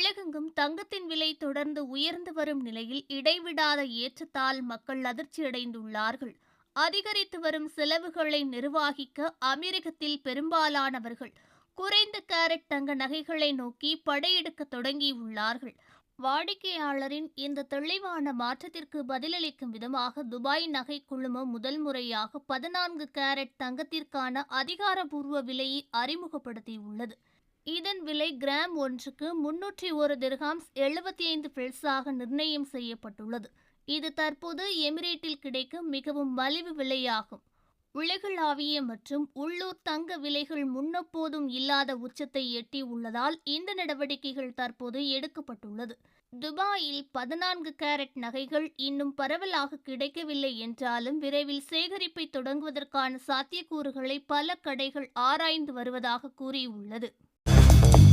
உலகெங்கும் தங்கத்தின் விலை தொடர்ந்து உயர்ந்து வரும் நிலையில் இடைவிடாத ஏற்றத்தால் மக்கள் அதிர்ச்சியடைந்துள்ளார்கள். அதிகரித்து வரும் செலவுகளை நிர்வகிக்க அமெரிக்கத்தில் பெரும்பாலானவர்கள் குறைந்த கேரட் தங்க நகைகளை நோக்கி படையெடுக்க தொடங்கியுள்ளார்கள். வாடிக்கையாளரின் இந்த தெளிவான மாற்றத்திற்கு பதிலளிக்கும் விதமாக துபாய் நகை குழுமம் முதல் முறையாக பதினான்கு கேரட் தங்கத்திற்கான அதிகாரபூர்வ விலையை அறிமுகப்படுத்தியுள்ளது. இதன் விலை கிராம் ஒன்றுக்கு முன்னூற்றி ஒரு திர்ஹாம்ஸ் எழுபத்தி ஐந்து பில்ஸாக நிர்ணயம் செய்யப்பட்டுள்ளது. இது தற்போது எமிரேட்டில் கிடைக்கும் மிகவும் மலிவு விலையாகும். உலகளாவிய மற்றும் உள்ளூர் தங்க விலைகள் முன்னப்போதும் இல்லாத உச்சத்தை எட்டி உள்ளதால் இந்த நடவடிக்கைகள் தற்போது எடுக்கப்பட்டுள்ளது. துபாயில் பதினான்கு கேரட் நகைகள் இன்னும் பரவலாக கிடைக்கவில்லை என்றாலும் விரைவில் சேகரிப்பை தொடங்குவதற்கான சாத்தியக்கூறுகளை பல கடைகள் ஆராய்ந்து வருவதாக கூறியுள்ளது. thank you